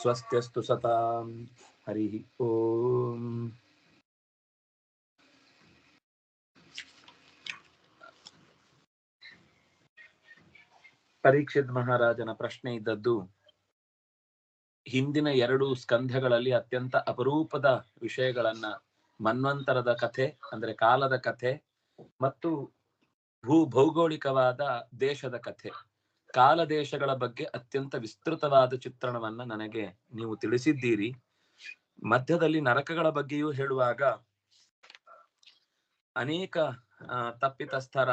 ಸ್ವಸ್ತ್ಯಸ್ತು ಸತಾಂ ಹರಿ ಓಂ ಪರೀಕ್ಷಿತ್ ಮಹಾರಾಜನ ಪ್ರಶ್ನೆ ಇದ್ದದ್ದು ಹಿಂದಿನ ಎರಡು ಸ್ಕಂಧಗಳಲ್ಲಿ ಅತ್ಯಂತ ಅಪರೂಪದ ವಿಷಯಗಳನ್ನ ಮನ್ವಂತರದ ಕಥೆ, ಅಂದ್ರೆ ಕಾಲದ ಕಥೆ, ಮತ್ತು ಭೂ ಭೌಗೋಳಿಕವಾದ ದೇಶದ ಕಥೆ. ಕಾಲ ದೇಶಗಳ ಬಗ್ಗೆ ಅತ್ಯಂತ ವಿಸ್ತೃತವಾದ ಚಿತ್ರಣವನ್ನ ನನಗೆ ನೀವು ತಿಳಿಸಿದ್ದೀರಿ. ಮಧ್ಯದಲ್ಲಿ ನರಕಗಳ ಬಗ್ಗೆಯೂ ಹೇಳುವಾಗ ಅನೇಕ ತಪ್ಪಿತಸ್ಥರ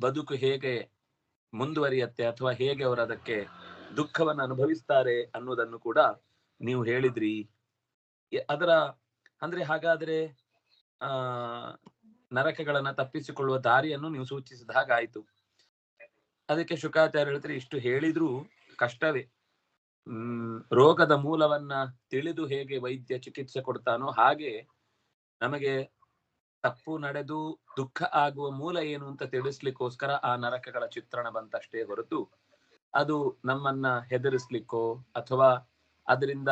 ಬದುಕು ಹೇಗೆ ಮುಂದುವರಿಯತ್ತೆ ಅಥವಾ ಹೇಗೆ ಅವರು ಅದಕ್ಕೆ ದುಃಖವನ್ನು ಅನುಭವಿಸ್ತಾರೆ ಅನ್ನೋದನ್ನು ಕೂಡ ನೀವು ಹೇಳಿದ್ರಿ. ಅದರ, ಅಂದ್ರೆ ಹಾಗಾದ್ರೆ, ಆ, ನರಕಗಳನ್ನ ತಪ್ಪಿಸಿಕೊಳ್ಳುವ ದಾರಿಯನ್ನು ನೀವು ಸೂಚಿಸಿದ ಹಾಗಾಯ್ತು. ಅದಕ್ಕೆ ಶುಕಾಚಾರ್ಯ ಹೇಳ್ತಾರೆ ಇಷ್ಟು ಹೇಳಿದ್ರು ಕಷ್ಟವೇ. ಹ್ಮ್, ರೋಗದ ಮೂಲವನ್ನ ತಿಳಿದು ಹೇಗೆ ವೈದ್ಯ ಚಿಕಿತ್ಸೆ ಕೊಡ್ತಾನೋ ಹಾಗೆ ನಮಗೆ ತಪ್ಪು ನಡೆದು ದುಃಖ ಆಗುವ ಮೂಲ ಏನು ಅಂತ ತಿಳಿಸ್ಲಿಕ್ಕೋಸ್ಕರ ಆ ನರಕಗಳ ಚಿತ್ರಣ ಬಂತಷ್ಟೇ ಹೊರತು ಅದು ನಮ್ಮನ್ನ ಹೆದರಿಸ್ಲಿಕ್ಕೋ ಅಥವಾ ಅದರಿಂದ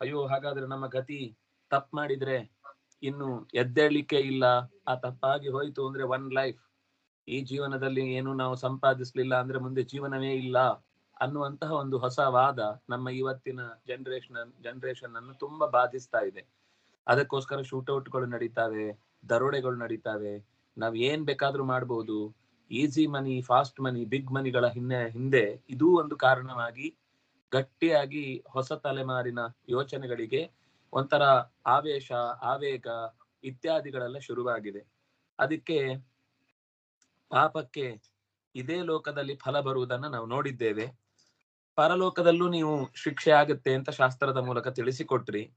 ಅಯ್ಯೋ ಹಾಗಾದ್ರೆ ನಮ್ಮ ಗತಿ ತಪ್ಪು ಮಾಡಿದ್ರೆ ಇನ್ನು ಎದ್ದೇಳಲಿಕ್ಕೆ ಇಲ್ಲ, ಆ ತಪ್ಪಾಗಿ ಹೋಯ್ತು ಅಂದ್ರೆ ಒನ್ ಲೈಫ್ ಈ ಜೀವನದಲ್ಲಿ ಏನು ನಾವು ಸಂಪಾದಿಸ್ಲಿಲ್ಲ ಅಂದ್ರೆ ಮುಂದೆ ಜೀವನವೇ ಇಲ್ಲ ಅನ್ನುವಂತಹ ಒಂದು ಹೊಸ ವಾದ ನಮ್ಮ ಇವತ್ತಿನ ಜನರೇಷನ್ ಜನರೇಷನ್ ಅನ್ನು ತುಂಬಾ ಬಾಧಿಸ್ತಾ ಇದೆ. ಅದಕ್ಕೋಸ್ಕರ ಶೂಟೌಟ್ಗಳು ನಡೀತಾವೆ, ದರೋಡೆಗಳು ನಡೀತಾವೆ. ನಾವ್ ಏನ್ ಬೇಕಾದ್ರೂ ಮಾಡ್ಬೋದು. Easy money fast money big ಮನಿಗಳ ಹಿಂದೆ ಹಿಂದೆ ಇದೂ ಒಂದು ಕಾರಣವಾಗಿ ಗಟ್ಟಿಯಾಗಿ ಹೊಸ ತಲೆಮಾರಿನ ಯೋಚನೆಗಳಿಗೆ ಒಂಥರ ಆವೇಶ, ಆವೇಗ ಇತ್ಯಾದಿಗಳೆಲ್ಲ ಶುರುವಾಗಿದೆ. ಅದಕ್ಕೆ ಪಾಪಕ್ಕೆ ಇದೇ ಲೋಕದಲ್ಲಿ ಫಲ ಬರುವುದನ್ನ ನಾವು ನೋಡಿದ್ದೇವೆ. ಪರಲೋಕದಲ್ಲೂ ನೀವು ಶಿಕ್ಷೆ ಆಗುತ್ತೆ ಅಂತ ಶಾಸ್ತ್ರದ ಮೂಲಕ ತಿಳಿಸಿಕೊಟ್ರಿ.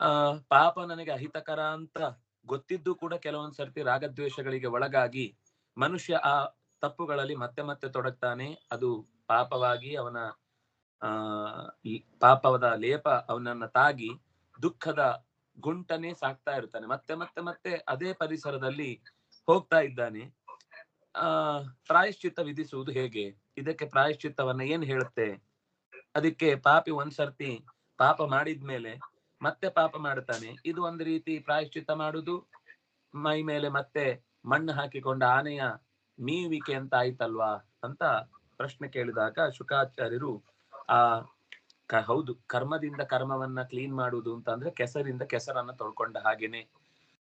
ಆ, ಪಾಪ ನನಗೆ ಅಹಿತಕರ ಅಂತ ಗೊತ್ತಿದ್ದು ಕೂಡ ಕೆಲವೊಂದ್ ಸರ್ತಿ ರಾಗದ್ವೇಷಗಳಿಗೆ ಒಳಗಾಗಿ ಮನುಷ್ಯ ಆ ತಪ್ಪುಗಳಲ್ಲಿ ಮತ್ತೆ ಮತ್ತೆ ತೊಡಗ್ತಾನೆ. ಅದು ಪಾಪವಾಗಿ ಅವನ, ಆ ಪಾಪದ ಲೇಪ ಅವನನ್ನ ತಾಗಿ ದುಃಖದ ಗುಂಟನೆ ಸಾಕ್ತಾ ಇರ್ತಾನೆ. ಮತ್ತೆ ಮತ್ತೆ ಮತ್ತೆ ಅದೇ ಪರಿಸರದಲ್ಲಿ ಹೋಗ್ತಾ ಇದ್ದಾನೆ. ಆ, ಪ್ರಾಯಶ್ಚಿತ್ತ ವಿಧಿಸುವುದು ಹೇಗೆ? ಇದಕ್ಕೆ ಪ್ರಾಯಶ್ಚಿತ್ತವನ್ನ ಏನ್ ಹೇಳುತ್ತೆ? ಅದಕ್ಕೆ ಪಾಪಿ ಒಂದ್ಸರ್ತಿ ಪಾಪ ಮಾಡಿದ್ಮೇಲೆ ಮತ್ತೆ ಪಾಪ ಮಾಡ್ತಾನೆ ಇದು ಒಂದು ರೀತಿ ಪ್ರಾಯಶ್ಚಿತ್ತ ಮಾಡುದು. ಮೈ ಮೇಲೆ ಮತ್ತೆ ಮಣ್ಣು ಹಾಕಿಕೊಂಡ ಆನೆಯ ಮೀವಿಕೆ ಅಂತ ಆಯ್ತಲ್ವಾ ಅಂತ ಪ್ರಶ್ನೆ ಕೇಳಿದಾಗ ಶುಕಾಚಾರ್ಯರು ಆ ಹೌದು, ಕರ್ಮದಿಂದ ಕರ್ಮವನ್ನ ಕ್ಲೀನ್ ಮಾಡುವುದು ಅಂತ ಅಂದ್ರೆ ಕೆಸರಿಂದ ಕೆಸರನ್ನ ತೊಳ್ಕೊಂಡ ಹಾಗೇನೆ.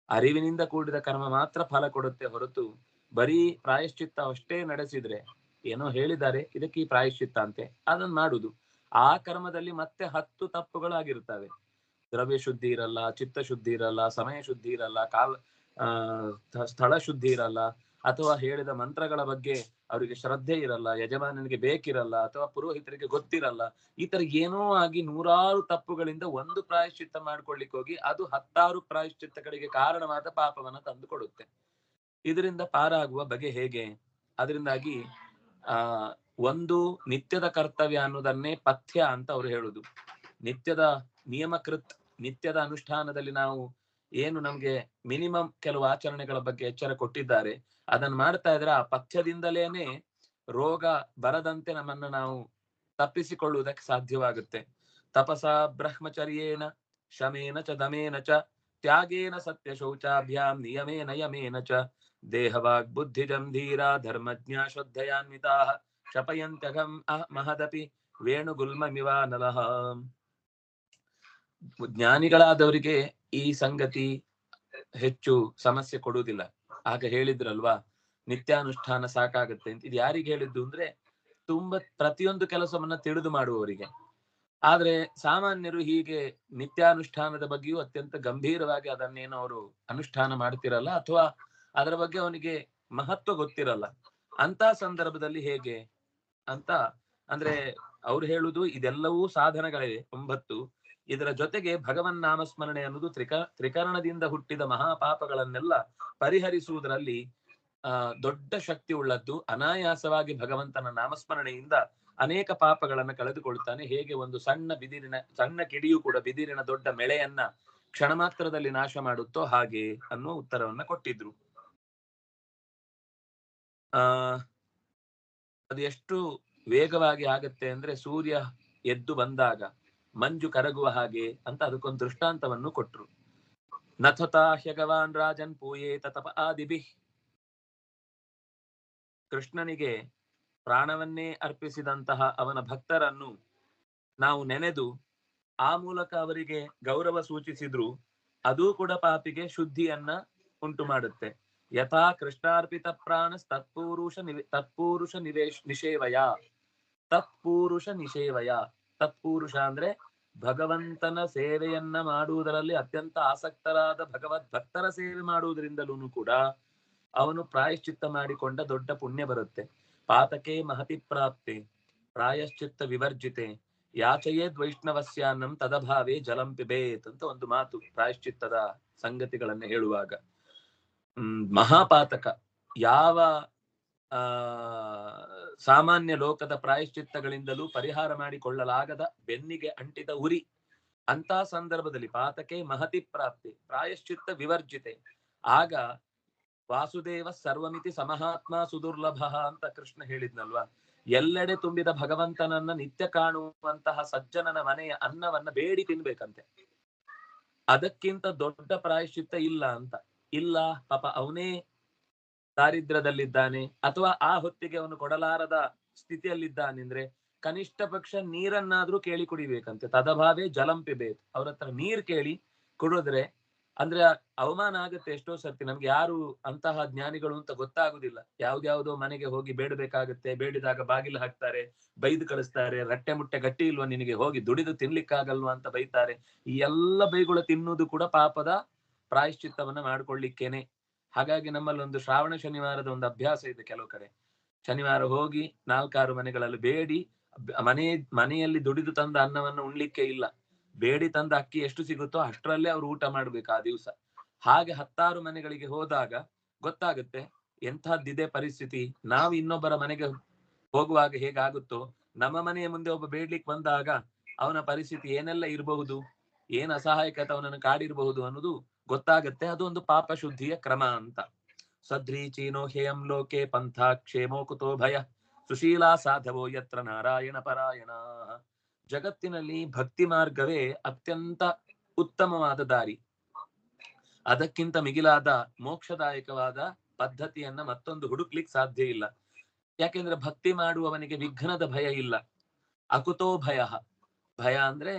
ಅರಿವಿನಿಂದ ಕೂಡಿದ ಕರ್ಮ ಮಾತ್ರ ಫಲ ಕೊಡುತ್ತೆ ಹೊರತು ಬರೀ ಪ್ರಾಯಶ್ಚಿತ್ತ ಅಷ್ಟೇ ನಡೆಸಿದ್ರೆ ಏನೋ ಹೇಳಿದ್ದಾರೆ, ಇದಕ್ಕೆ ಈ ಪ್ರಾಯಶ್ಚಿತ್ತ ಅಂತೆ ಅದನ್ನ ಮಾಡುದು. ಆ ಕರ್ಮದಲ್ಲಿ ಮತ್ತೆ ಹತ್ತು ತಪ್ಪುಗಳಾಗಿರ್ತವೆ ದ್ರವ್ಯ ಶುದ್ಧಿ ಇರಲ್ಲ, ಚಿತ್ತ ಶುದ್ಧಿ ಇರಲ್ಲ, ಸಮಯ ಶುದ್ಧಿ ಇರಲ್ಲ, ಕಾಲ ಸ್ಥಳ ಶುದ್ಧಿ ಇರಲ್ಲ, ಅಥವಾ ಹೇಳಿದ ಮಂತ್ರಗಳ ಬಗ್ಗೆ ಅವರಿಗೆ ಶ್ರದ್ಧೆ ಇರಲ್ಲ, ಯಜಮಾನನಿಗೆ ಬೇಕಿರಲ್ಲ, ಅಥವಾ ಪುರೋಹಿತರಿಗೆ ಗೊತ್ತಿರಲ್ಲ, ಈ ತರ ಏನೋ ಆಗಿ ನೂರಾರು ತಪ್ಪುಗಳಿಂದ ಒಂದು ಪ್ರಾಯಶ್ಚಿತ್ತ ಮಾಡ್ಕೊಳ್ಲಿಕ್ಕೆ ಹೋಗಿ ಅದು ಹತ್ತಾರು ಪ್ರಾಯಶ್ಚಿತ್ತಗಳಿಗೆ ಕಾರಣವಾದ ಪಾಪವನ್ನ ತಂದು ಕೊಡುತ್ತೆ. ಇದರಿಂದ ಪಾರಾಗುವ ಬಗೆ ಹೇಗೆ? ಅದರಿಂದಾಗಿ, ಆ, ಒಂದು ನಿತ್ಯದ ಕರ್ತವ್ಯ ಅನ್ನೋದನ್ನೇ ಪಥ್ಯ ಅಂತ ಅವ್ರು ಹೇಳುದು. ನಿತ್ಯದ ನಿಯಮಕೃತ್, ನಿತ್ಯದ ಅನುಷ್ಠಾನದಲ್ಲಿ ನಾವು ಏನು ನಮ್ಗೆ ಮಿನಿಮಮ್ ಕೆಲವು ಆಚರಣೆಗಳ ಬಗ್ಗೆ ಎಚ್ಚರ ಕೊಟ್ಟಿದ್ದಾರೆ, ಅದನ್ನ ಮಾಡ್ತಾ ಇದ್ರೆ ಆ ಪಥ್ಯದಿಂದಲೇನೆ ರೋಗ ಬರದಂತೆ ನಮ್ಮನ್ನ ನಾವು ತಪ್ಪಿಸಿಕೊಳ್ಳುವುದಕ್ಕೆ ಸಾಧ್ಯವಾಗುತ್ತೆ. ತಪಸ ಬ್ರಹ್ಮಚರ್ಯೇನ ಶಮೇನ ಚ ದಮೇನ ಚ, ತ್ಯಾಗೇನ ಸತ್ಯ ಶೌಚಾಭ್ಯಾಂ ನಿಯಮೇನ ಯಮೇನ ಚ ದೇಹವಾಗ್ ಬುದ್ಧಿ ಧರ್ಮಜ್ಞ ಶ್ರದ್ಧಯಾನ್ವಿತಾ ಶಪಯಂತ್ಯಗಂ ಅಹ ಮಹದಪಿ ವೇಣುಗುಲ್ಮಮಿವ ನಲಹ ಜ್ಞಾನಿಗಳಾದವರಿಗೆ ಈ ಸಂಗತಿ ಹೆಚ್ಚು ಸಮಸ್ಯೆ ಕೊಡುವುದಿಲ್ಲ. ಆಗ ಹೇಳಿದ್ರಲ್ವಾ, ನಿತ್ಯಾನುಷ್ಠಾನ ಸಾಕಾಗತ್ತೆ ಅಂತ. ಇದು ಯಾರಿಗೆ ಹೇಳಿದ್ದು ಅಂದ್ರೆ ತುಂಬಾ ಪ್ರತಿಯೊಂದು ಕೆಲಸವನ್ನ ತಿಳಿದು ಮಾಡುವವರಿಗೆ. ಆದ್ರೆ ಸಾಮಾನ್ಯರು ಹೀಗೆ ನಿತ್ಯಾನುಷ್ಠಾನದ ಬಗ್ಗೆಯೂ ಅತ್ಯಂತ ಗಂಭೀರವಾಗಿ ಅದನ್ನೇನೋ ಅವರು ಅನುಷ್ಠಾನ ಮಾಡ್ತಿರಲ್ಲ ಅಥವಾ ಅದರ ಬಗ್ಗೆ ಅವನಿಗೆ ಮಹತ್ವ ಗೊತ್ತಿರಲ್ಲ. ಅಂತ ಸಂದರ್ಭದಲ್ಲಿ ಹೇಗೆ ಅಂತ ಅಂದ್ರೆ ಅವ್ರು ಹೇಳುದು ಇದೆಲ್ಲವೂ ಸಾಧನಗಳಿವೆ, ಒಂಬತ್ತು. ಇದರ ಜೊತೆಗೆ ಭಗವನ್ ನಾಮಸ್ಮರಣೆ ಅನ್ನೋದು ತ್ರಿಕ, ತ್ರಿಕರಣದಿಂದ ಹುಟ್ಟಿದ ಮಹಾಪಾಪಗಳನ್ನೆಲ್ಲ ಪರಿಹರಿಸುವುದರಲ್ಲಿ, ಆ, ದೊಡ್ಡ ಶಕ್ತಿ ಉಳ್ಳದ್ದು ಅನಾಯಾಸವಾಗಿ ಭಗವಂತನ ನಾಮಸ್ಮರಣೆಯಿಂದ ಅನೇಕ ಪಾಪಗಳನ್ನ ಕಳೆದುಕೊಳ್ತಾನೆ. ಹೇಗೆ ಒಂದು ಸಣ್ಣ ಬಿದಿರಿನ, ಸಣ್ಣ ಕಿಡಿಯು ಕೂಡ ಬಿದಿರಿನ ದೊಡ್ಡ ಮೆಳೆಯನ್ನ ಕ್ಷಣ ಮಾತ್ರದಲ್ಲಿ ನಾಶ ಮಾಡುತ್ತೋ ಹಾಗೆ ಅನ್ನುವ ಉತ್ತರವನ್ನ ಕೊಟ್ಟಿದ್ರು. ಆ, ಅದು ಎಷ್ಟು ವೇಗವಾಗಿ ಆಗತ್ತೆ ಅಂದ್ರೆ ಸೂರ್ಯ ಎದ್ದು ಬಂದಾಗ, ಮಂಜು ಕರಗುವ ಹಾಗೆ ಅಂತ ಅದಕ್ಕೊಂದು ದೃಷ್ಟಾಂತವನ್ನು ಕೊಟ್ರು. ನಥತಾ ಹ್ಯಗವಾನ್ ರಾಜನ್ ಪೂಯೇ ತಪ ಆದಿಬಿ ಕೃಷ್ಣನಿಗೆ ಪ್ರಾಣವನ್ನೇ ಅರ್ಪಿಸಿದಂತಹ ಅವನ ಭಕ್ತರನ್ನು ನಾವು ನೆನೆದು, ಆ ಮೂಲಕ ಅವರಿಗೆ ಗೌರವ ಸೂಚಿಸಿದ್ರು, ಅದು ಕೂಡ ಪಾಪಿಗೆ ಶುದ್ಧಿಯನ್ನ ಉಂಟು ಮಾಡುತ್ತೆ ಯಥಾ ಕೃಷ್ಣಾರ್ಪಿತ ಪ್ರಾಣ ತತ್ಪುರುಷ ನಿವೇ ತತ್ಪುರುಷ ನಿವೇಶ್ ನಿಷೇವಯ ತತ್ಪೂರುಷ ನಿಷೇವಯ ತತ್ಪುರುಷ ಅಂದ್ರೆ ಭಗವಂತನ ಸೇವೆಯನ್ನ ಮಾಡುವುದರಲ್ಲಿ ಅತ್ಯಂತ ಆಸಕ್ತರಾದ ಭಗವದ್ ಭಕ್ತರ ಸೇವೆ ಮಾಡುವುದರಿಂದಲೂ ಕೂಡ ಅವನು ಪ್ರಾಯಶ್ಚಿತ್ತ ಮಾಡಿಕೊಂಡ ದೊಡ್ಡ ಪುಣ್ಯ ಬರುತ್ತೆ. ಪಾತಕೆ ಮಹತಿ ಪ್ರಾಪ್ತಿ, ಪ್ರಾಯಶ್ಚಿತ್ತ ವಿವರ್ಜಿತೆ, ಯಾಚೆಯೇ ದ್ವೈಷ್ಣವಸ್ಯಾನಂ ತದಭಾವೇ ಜಲಂ ಪಿಬೇತ್ ಅಂತ ಒಂದು ಮಾತು ಪ್ರಾಯಶ್ಚಿತ್ತದ ಸಂಗತಿಗಳನ್ನ ಹೇಳುವಾಗ. ಮಹಾಪಾತಕ. ಯಾವ ಸಾಮಾನ್ಯ ಲೋಕದ ಪ್ರಾಯಶ್ಚಿತ್ತಗಳಿಂದಲೂ ಪರಿಹಾರ ಮಾಡಿಕೊಳ್ಳಲಾಗದ ಬೆನ್ನಿಗೆ ಅಂಟಿದ ಉರಿ ಅಂತ ಸಂದರ್ಭದಲ್ಲಿ ಪಾತಕೆ ಮಹತಿ ಪ್ರಾಪ್ತಿ, ಪ್ರಾಯಶ್ಚಿತ್ತ ವಿವರ್ಜಿತೆ. ಆಗ ವಾಸುದೇವ ಸರ್ವಮಿತಿ ಸಮಹಾತ್ಮ ಸುದುರ್ಲಭ ಅಂತ ಕೃಷ್ಣ ಹೇಳಿದ್ನಲ್ವಾ? ಎಲ್ಲೆಡೆ ತುಂಬಿದ ಭಗವಂತನನ್ನ ನಿತ್ಯ ಕಾಣುವಂತಹ ಸಜ್ಜನನ ಮನೆಯ ಅನ್ನವನ್ನ ಬೇಡಿ ತಿನ್ಬೇಕಂತೆ. ಅದಕ್ಕಿಂತ ದೊಡ್ಡ ಪ್ರಾಯಶ್ಚಿತ್ತ ಇಲ್ಲ ಅಂತ. ಇಲ್ಲ, ಪಾಪ ಅವನೇ ದಾರಿದ್ರ್ಯದಲ್ಲಿದ್ದಾನೆ ಅಥವಾ ಆ ಹೊತ್ತಿಗೆ ಅವನು ಕೊಡಲಾರದ ಸ್ಥಿತಿಯಲ್ಲಿದ್ದಾನೆಂದ್ರೆ ಕನಿಷ್ಠ ಪಕ್ಷ ನೀರನ್ನಾದ್ರೂ ಕೇಳಿ ಕುಡಿಬೇಕಂತೆ. ತದಭಾವೇ ಜಲಂ ಪಿಬೇತ್. ಅವ್ರ ಹತ್ರ ನೀರ್ ಕೇಳಿ ಕುಡಿದ್ರೆ ಅಂದ್ರೆ ಅವಮಾನ ಆಗುತ್ತೆ ಎಷ್ಟೋ ಸರ್ತಿ. ನಮ್ಗೆ ಯಾರು ಅಂತಹ ಜ್ಞಾನಿಗಳು ಅಂತ ಗೊತ್ತಾಗುದಿಲ್ಲ. ಯಾವ್ದ್ಯಾವ್ದೋ ಮನೆಗೆ ಹೋಗಿ ಬೇಡಬೇಕಾಗುತ್ತೆ, ಬೇಡಿದಾಗ ಬಾಗಿಲು ಹಾಕ್ತಾರೆ, ಬೈದು ಕಳಿಸ್ತಾರೆ, ರಟ್ಟೆ ಮುಟ್ಟೆ ಗಟ್ಟಿ ಇಲ್ವಾ ನಿನಗೆ, ಹೋಗಿ ದುಡಿದು ತಿನ್ಲಿಕ್ಕಾಗಲ್ವಾ ಅಂತ ಬೈತಾರೆ. ಈ ಎಲ್ಲ ಬೈಗಳು ತಿನ್ನುವುದು ಕೂಡ ಪಾಪದ ಪ್ರಾಯಶ್ಚಿತ್ತವನ್ನ ಮಾಡ್ಕೊಳ್ಳಿಕ್ಕೇನೆ. ಹಾಗಾಗಿ ನಮ್ಮಲ್ಲಿ ಒಂದು ಶ್ರಾವಣ ಶನಿವಾರದ ಒಂದು ಅಭ್ಯಾಸ ಇದೆ ಕೆಲವು ಕಡೆ. ಶನಿವಾರ ಹೋಗಿ ನಾಲ್ಕಾರು ಮನೆಗಳಲ್ಲಿ ಬೇಡಿ ಮನೆ, ಮನೆಯಲ್ಲಿ ದುಡಿದು ತಂದ ಅನ್ನವನ್ನು ಉಣ್ಲಿಕ್ಕೆ ಇಲ್ಲ. ಬೇಡಿ ತಂದ ಅಕ್ಕಿ ಎಷ್ಟು ಸಿಗುತ್ತೋ ಅಷ್ಟರಲ್ಲೇ ಅವ್ರು ಊಟ ಮಾಡ್ಬೇಕು ಆ ದಿವಸ. ಹಾಗೆ ಹತ್ತಾರು ಮನೆಗಳಿಗೆ ಹೋದಾಗ ಗೊತ್ತಾಗುತ್ತೆ ಎಂಥದ್ದಿದೆ ಪರಿಸ್ಥಿತಿ. ನಾವು ಇನ್ನೊಬ್ಬರ ಮನೆಗೆ ಹೋಗುವಾಗ ಹೇಗಾಗುತ್ತೋ, ನಮ್ಮ ಮನೆಯ ಮುಂದೆ ಒಬ್ಬ ಬೇಡ್ಲಿಕ್ಕೆ ಬಂದಾಗ ಅವನ ಪರಿಸ್ಥಿತಿ ಏನೆಲ್ಲ ಇರಬಹುದು? ಏನ್ ಅಸಹಾಯಕತೆ ಅವನನ್ನು ಕಾಡಿರಬಹುದು ಅನ್ನೋದು ಗೊತ್ತಾಗತ್ತೆ. ಅದು ಒಂದು ಪಾಪ ಶುದ್ಧಿಯ ಕ್ರಮ ಅಂತ. ಸದ್ರೀಚೀನೋ ಹೇಯಂ ಲೋಕೆ ಪಂಥ ಕ್ಷೇಮೋ ಕುತೋ ಭಯ. ಸುಶೀಲಾ ಸಾಧವೋ ಯತ್ರ ನಾರಾಯಣ ಪರಾಯಣ. ಜಗತ್ತಿನಲ್ಲಿ ಭಕ್ತಿ ಮಾರ್ಗವೇ ಅತ್ಯಂತ ಉತ್ತಮವಾದ ದಾರಿ. ಅದಕ್ಕಿಂತ ಮಿಗಿಲಾದ ಮೋಕ್ಷದಾಯಕವಾದ ಪದ್ಧತಿಯನ್ನ ಮತ್ತೊಂದು ಹುಡುಕ್ಲಿಕ್ ಸಾಧ್ಯ ಇಲ್ಲ. ಯಾಕೆಂದ್ರೆ ಭಕ್ತಿ ಮಾಡುವವನಿಗೆ ವಿಘ್ನದ ಭಯ ಇಲ್ಲ. ಅಕುತೋ ಭಯ. ಭಯ ಅಂದ್ರೆ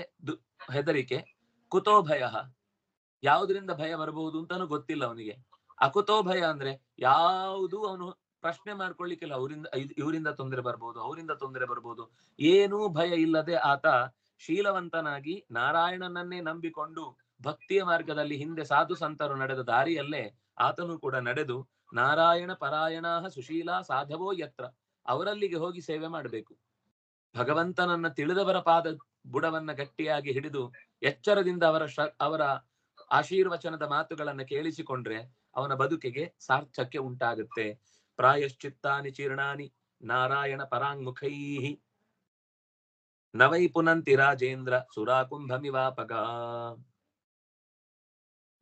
ಹೆದರಿಕೆ. ಕುತೋ ಭಯ ಯಾವುದರಿಂದ ಭಯ ಬರಬಹುದು ಅಂತಾನು ಗೊತ್ತಿಲ್ಲ ಅವನಿಗೆ. ಅಕುತೋ ಭಯ ಅಂದ್ರೆ ಯಾವುದು ಅವನು ಪ್ರಶ್ನೆ ಮಾಡ್ಕೊಳ್ಳಿಕ್ಕಿಲ್ಲ. ಅವರಿಂದ ಇವರಿಂದ ತೊಂದರೆ ಬರ್ಬೋದು, ಅವರಿಂದ ತೊಂದರೆ ಬರ್ಬೋದು. ಏನೂ ಭಯ ಇಲ್ಲದೆ ಆತ ಶೀಲವಂತನಾಗಿ ನಾರಾಯಣನನ್ನೇ ನಂಬಿಕೊಂಡು ಭಕ್ತಿಯ ಮಾರ್ಗದಲ್ಲಿ ಹಿಂದೆ ಸಾಧು ಸಂತರು ನಡೆದ ದಾರಿಯಲ್ಲೇ ಆತನು ಕೂಡ ನಡೆದು ನಾರಾಯಣ ಪರಾಯಣ ಸುಶೀಲ ಸಾಧವೋ ಯತ್ರ, ಅವರಲ್ಲಿಗೆ ಹೋಗಿ ಸೇವೆ ಮಾಡಬೇಕು. ಭಗವಂತನನ್ನ ತಿಳಿದವರ ಪಾದ ಬುಡವನ್ನ ಗಟ್ಟಿಯಾಗಿ ಹಿಡಿದು ಎಚ್ಚರದಿಂದ ಅವರ ಅವರ ಆಶೀರ್ವಚನದ ಮಾತುಗಳನ್ನ ಕೇಳಿಸಿಕೊಂಡ್ರೆ ಅವನ ಬದುಕಿಗೆ ಸಾರ್ಥಕ್ಯ ಉಂಟಾಗುತ್ತೆ. ಪ್ರಾಯಶ್ಚಿತ್ತಾನಿ ಚೀರ್ಣಾನಿ ನಾರಾಯಣ ಪರಾಂಗುಖೈ ನವೈ ಪುನಂತಿ ರಾಜೇಂದ್ರ ಸುರಾಕುಂಭಮಿವಾಪಗ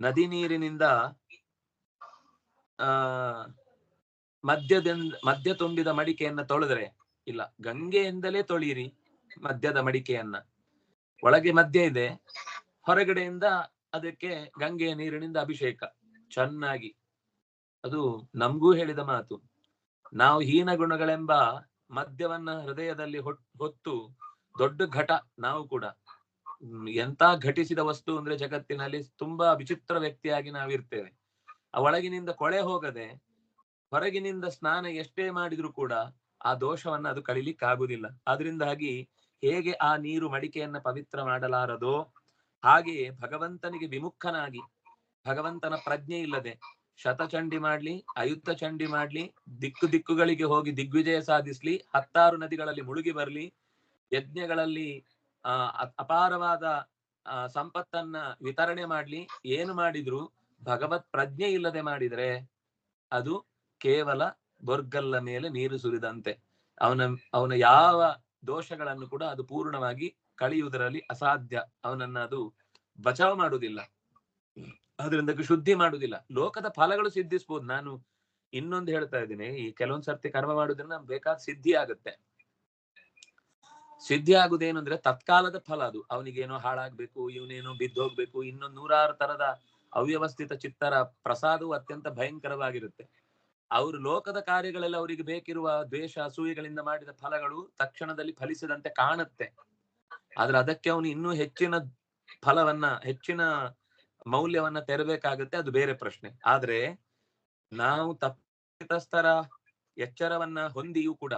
ನದಿ ನೀರಿನಿಂದ, ಆ ಮದ್ಯದ ಮದ್ಯ ತುಂಬಿದ ಮಡಿಕೆಯನ್ನ ತೊಳೆದ್ರೆ, ಇಲ್ಲ, ಗಂಗೆಯಿಂದಲೇ ತೊಳೀರಿ ಮದ್ಯದ ಮಡಿಕೆಯನ್ನ. ಒಳಗೆ ಮಧ್ಯೆ ಇದೆ. ಹೊರಗಡೆಯಿಂದ ಅದಕ್ಕೆ ಗಂಗೆಯ ನೀರಿನಿಂದ ಅಭಿಷೇಕ. ಚೆನ್ನಾಗಿ. ಅದು ನಮ್ಗೂ ಹೇಳಿದ ಮಾತು. ನಾವು ಹೀನ ಗುಣಗಳೆಂಬ ಮದ್ಯವನ್ನ ಹೃದಯದಲ್ಲಿ ಹೊತ್ತು ದೊಡ್ಡ ಘಟ ನಾವು ಕೂಡ. ಎಂತ ಘಟಿಸಿದ ವಸ್ತು ಅಂದ್ರೆ ಜಗತ್ತಿನಲ್ಲಿ ತುಂಬಾ ವಿಚಿತ್ರ ವ್ಯಕ್ತಿಯಾಗಿ ನಾವಿರ್ತೇವೆ. ಆ ಒಳಗಿನಿಂದ ಕೊಳೆ ಹೋಗದೆ ಹೊರಗಿನಿಂದ ಸ್ನಾನ ಎಷ್ಟೇ ಮಾಡಿದ್ರು ಕೂಡ ಆ ದೋಷವನ್ನ ಅದು ಕಳಿಲಿಕ್ಕಾಗುದಿಲ್ಲ. ಆದ್ರಿಂದಾಗಿ ಹೇಗೆ ಆ ನೀರು ಮಡಿಕೆಯನ್ನ ಪವಿತ್ರ ಮಾಡಲಾರದೋ ಹಾಗೆಯೇ ಭಗವಂತನಿಗೆ ವಿಮುಖನಾಗಿ, ಭಗವಂತನ ಪ್ರಜ್ಞೆ ಇಲ್ಲದೆ ಶತಚಂಡಿ ಮಾಡ್ಲಿ ಅಯುತ್ತ ಚಂಡಿ ಮಾಡ್ಲಿ, ದಿಕ್ಕು ದಿಕ್ಕುಗಳಿಗೆ ಹೋಗಿ ದಿಗ್ವಿಜಯ ಸಾಧಿಸ್ಲಿ, ಹತ್ತಾರು ನದಿಗಳಲ್ಲಿ ಮುಳುಗಿ ಬರಲಿ, ಯಜ್ಞಗಳಲ್ಲಿ, ಆ ಅಪಾರವಾದ ಸಂಪತ್ತನ್ನ ವಿತರಣೆ ಮಾಡ್ಲಿ, ಏನು ಮಾಡಿದ್ರು? ಭಗವತ್ ಪ್ರಜ್ಞೆ ಇಲ್ಲದೆ ಮಾಡಿದ್ರೆ ಅದು ಕೇವಲ ಬೊರ್ಗಲ್ಲ ಮೇಲೆ ನೀರು ಸುರಿದಂತೆ. ಅವನ ಅವನ ಯಾವ ದೋಷಗಳನ್ನು ಕೂಡ ಅದು ಪೂರ್ಣವಾಗಿ ಕಳೆಯುವುದರಲ್ಲಿ ಅಸಾಧ್ಯ. ಅವನನ್ನ ಅದು ಬಚಾವ್ ಮಾಡುವುದಿಲ್ಲ. ಅದರಿಂದ ಶುದ್ಧಿ ಮಾಡುವುದಿಲ್ಲ. ಲೋಕದ ಫಲಗಳು ಸಿದ್ಧಿಸಬಹುದು ನಾನು ಇನ್ನೊಂದು ಹೇಳ್ತಾ ಇದ್ದೀನಿ. ಈ ಕೆಲವೊಂದ್ ಸರ್ತಿ ಕರ್ಮ ಮಾಡುವುದನ್ನ ಬೇಕಾದ ಸಿದ್ಧಿ ಆಗುತ್ತೆ. ಸಿದ್ಧಿ ಆಗುದೇನು ಅಂದ್ರೆ ತತ್ಕಾಲದ ಫಲ ಅದು. ಅವನಿಗೇನೋ ಹಾಳಾಗ್ಬೇಕು, ಇವನೇನೋ ಬಿದ್ದೋಗ್ಬೇಕು, ಇನ್ನೊಂದು ನೂರಾರು ತರದ ಅವ್ಯವಸ್ಥಿತ ಚಿತ್ತರ ಪ್ರಸಾದವು ಅತ್ಯಂತ ಭಯಂಕರವಾಗಿರುತ್ತೆ. ಅವರು ಲೋಕದ ಕಾರ್ಯಗಳೆಲ್ಲ ಅವರಿಗೆ ಬೇಕಿರುವ ದ್ವೇಷ, ಅಸೂಯೆಗಳಿಂದ ಮಾಡಿದ ಫಲಗಳು ತಕ್ಷಣದಲ್ಲಿ ಫಲಿಸಿದಂತೆ ಕಾಣುತ್ತೆ. ಆದ್ರೆ ಅದಕ್ಕೆ ಅವನು ಇನ್ನೂ ಹೆಚ್ಚಿನ ಫಲವನ್ನ, ಹೆಚ್ಚಿನ ಮೌಲ್ಯವನ್ನ ತೆರಬೇಕಾಗುತ್ತೆ, ಅದು ಬೇರೆ ಪ್ರಶ್ನೆ. ಆದ್ರೆ ನಾವು ತಪ್ಪಿತಸ್ಥರ ಎಚ್ಚರವನ್ನ ಹೊಂದಿಯೂ ಕೂಡ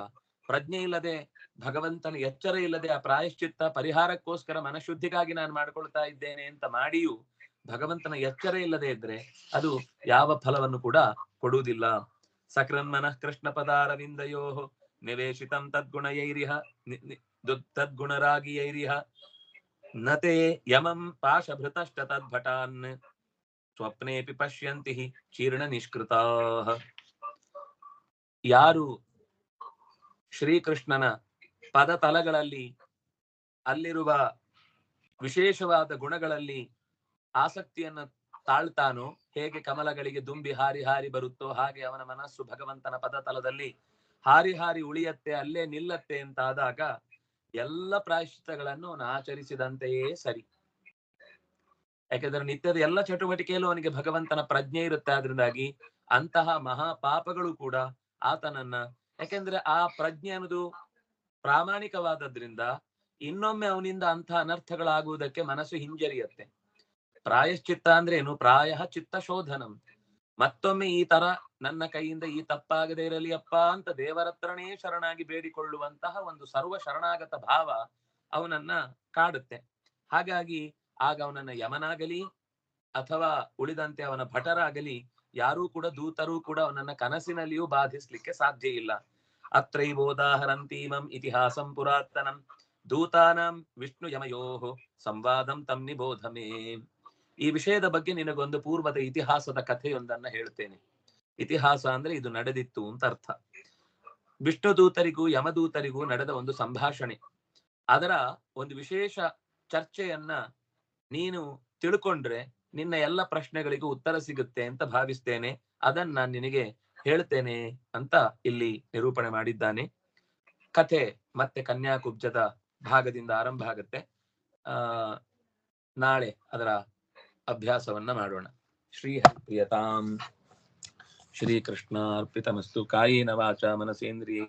ಪ್ರಜ್ಞೆ ಇಲ್ಲದೆ, ಭಗವಂತನ ಎಚ್ಚರ ಇಲ್ಲದೆ ಆ ಪ್ರಾಯಶ್ಚಿತ್ತ ಪರಿಹಾರಕ್ಕೋಸ್ಕರ ಮನಶುದ್ಧಿಗಾಗಿ ನಾನು ಮಾಡ್ಕೊಳ್ತಾ ಇದ್ದೇನೆ ಅಂತ ಮಾಡಿಯೂ ಭಗವಂತನ ಎಚ್ಚರ ಇಲ್ಲದೆ ಇದ್ರೆ ಅದು ಯಾವ ಫಲವನ್ನು ಕೂಡ ಕೊಡುವುದಿಲ್ಲ. ಸಕೃನ್ಮನಃ ಕೃಷ್ಣ ಪದಾರವಿಂದಯೋ ನಿವೇಶಿತಂ ತದ್ಗುಣಯೈರಿಹ ತದ್ಗುಣರಾಗಿಯೈರಿಹ. ನತೆ ಯಮಂ ಪಾಶಭೃತಶ್ಚ ತದ್ಭಟಾನ್, ಸ್ವಪ್ನೇಪಿ ಪಶ್ಯಂತಿ ಚೀರ್ಣ ನಿಷ್ಕೃತಾ. ಯಾರು ಶ್ರೀಕೃಷ್ಣನ ಪದ ತಲಗಳಲ್ಲಿ ಅಲ್ಲಿರುವ ವಿಶೇಷವಾದ ಗುಣಗಳಲ್ಲಿ ಆಸಕ್ತಿಯನ್ನ ತಾಳ್ತಾನೋ. ಹೇಗೆ ಕಮಲಗಳಿಗೆ ದುಂಬಿ ಹಾರಿ ಹಾರಿ ಬರುತ್ತೋ ಹಾಗೆ ಅವನ ಮನಸ್ಸು ಭಗವಂತನ ಪದ ತಲದಲ್ಲಿ ಹಾರಿ ಹಾರಿ ಉಳಿಯತ್ತೆ, ಅಲ್ಲೇ ನಿಲ್ಲತ್ತೆ ಅಂತಾದಾಗ ಎಲ್ಲ ಪ್ರಾಯಶ್ಚಿತ್ತಗಳನ್ನು ಅವನು ಆಚರಿಸಿದಂತೆಯೇ ಸರಿ. ಯಾಕೆಂದ್ರೆ ನಿತ್ಯದ ಎಲ್ಲ ಚಟುವಟಿಕೆಯಲ್ಲೂ ಅವನಿಗೆ ಭಗವಂತನ ಪ್ರಜ್ಞೆ ಇರುತ್ತೆ. ಆದ್ರಿಂದಾಗಿ ಅಂತಹ ಮಹಾ ಪಾಪಗಳು ಕೂಡ ಆತನನ್ನ ಯಾಕೆಂದ್ರೆ ಆ ಪ್ರಜ್ಞೆ ಅನ್ನೋದು ಪ್ರಾಮಾಣಿಕವಾದದ್ರಿಂದ ಇನ್ನೊಮ್ಮೆ ಅವನಿಂದ ಅಂತಹ ಅನರ್ಥಗಳಾಗುವುದಕ್ಕೆ ಮನಸ್ಸು ಹಿಂಜರಿಯತ್ತೆ. ಪ್ರಾಯಶ್ಚಿತ್ತ ಅಂದ್ರೆ ಏನು? ಪ್ರಾಯ ಚಿತ್ತ ಶೋಧನಂ ಮತ್ತೊಮ್ಮೆ ಈ ತರ ನನ್ನ ಕೈಯಿಂದ ಈ ತಪ್ಪಾಗದೇ ಇರಲಿ ಅಪ್ಪ ಅಂತ ದೇವರತ್ರನೇ ಶರಣಾಗಿ ಬೇಡಿಕೊಳ್ಳುವಂತಹ ಒಂದು ಸರ್ವ ಶರಣಾಗತ ಭಾವ ಅವನನ್ನ ಕಾಡುತ್ತೆ. ಹಾಗಾಗಿ ಆಗ ಅವನನ್ನ ಯಮನಾಗಲಿ ಅಥವಾ ಉಳಿದಂತೆ ಅವನ ಭಟರಾಗಲಿ ಯಾರೂ ಕೂಡ ದೂತರೂ ಕೂಡ ಅವನನ್ನ ಕನಸಿನಲ್ಲಿಯೂ ಬಾಧಿಸ್ಲಿಕ್ಕೆ ಸಾಧ್ಯ ಇಲ್ಲ. ಅತ್ರೈವೋದಾಹರಂತೀಮಂ ಇತಿಹಾಸಂ ಪುರಾತನಂ. ದೂತಾನಾಂ ವಿಷ್ಣು ಯಮಯೋಹೋ. ಸಂವಾದಂ ತಂ ನಿಬೋಧಮೇ. ಈ ವಿಷಯದ ಬಗ್ಗೆ ನಿನಗೊಂದು ಪೂರ್ವದ ಇತಿಹಾಸದ ಕಥೆಯೊಂದನ್ನ ಹೇಳ್ತೇನೆ. ಇತಿಹಾಸ ಅಂದ್ರೆ ಇದು ನಡೆದಿತ್ತು ಅಂತ ಅರ್ಥ. ವಿಷ್ಣು ದೂತರಿಗೂ ಯಮದೂತರಿಗೂ ನಡೆದ ಒಂದು ಸಂಭಾಷಣೆ. ಅದರ ಒಂದು ವಿಶೇಷ ಚರ್ಚೆಯನ್ನ ನೀನು ತಿಳ್ಕೊಂಡ್ರೆ ನಿನ್ನ ಎಲ್ಲ ಪ್ರಶ್ನೆಗಳಿಗೂ ಉತ್ತರ ಸಿಗುತ್ತೆ ಅಂತ ಭಾವಿಸ್ತೇನೆ. ಅದನ್ನ ನಾನು ನಿನಗೆ ಹೇಳ್ತೇನೆ ಅಂತ ಇಲ್ಲಿ ನಿರೂಪಣೆ ಮಾಡಿದ್ದಾನೆ. ಕಥೆ ಮತ್ತೆ ಕನ್ಯಾಕುಬ್ಜದ ಭಾಗದಿಂದ ಆರಂಭ ಆಗುತ್ತೆ. ಆ, ನಾಳೆ ಅದರ ಅಭ್ಯಾಸವನ್ನ ಮಾಡೋಣ. ಶ್ರೀ ಪ್ರಿಯತಾಂ ಶ್ರೀಕೃಷ್ಣ ಅರ್ಪಿತಮಸ್ತು ಕಾಯೇನ ವಾಚ ಮನಸೇಂದ್ರಿಯೇ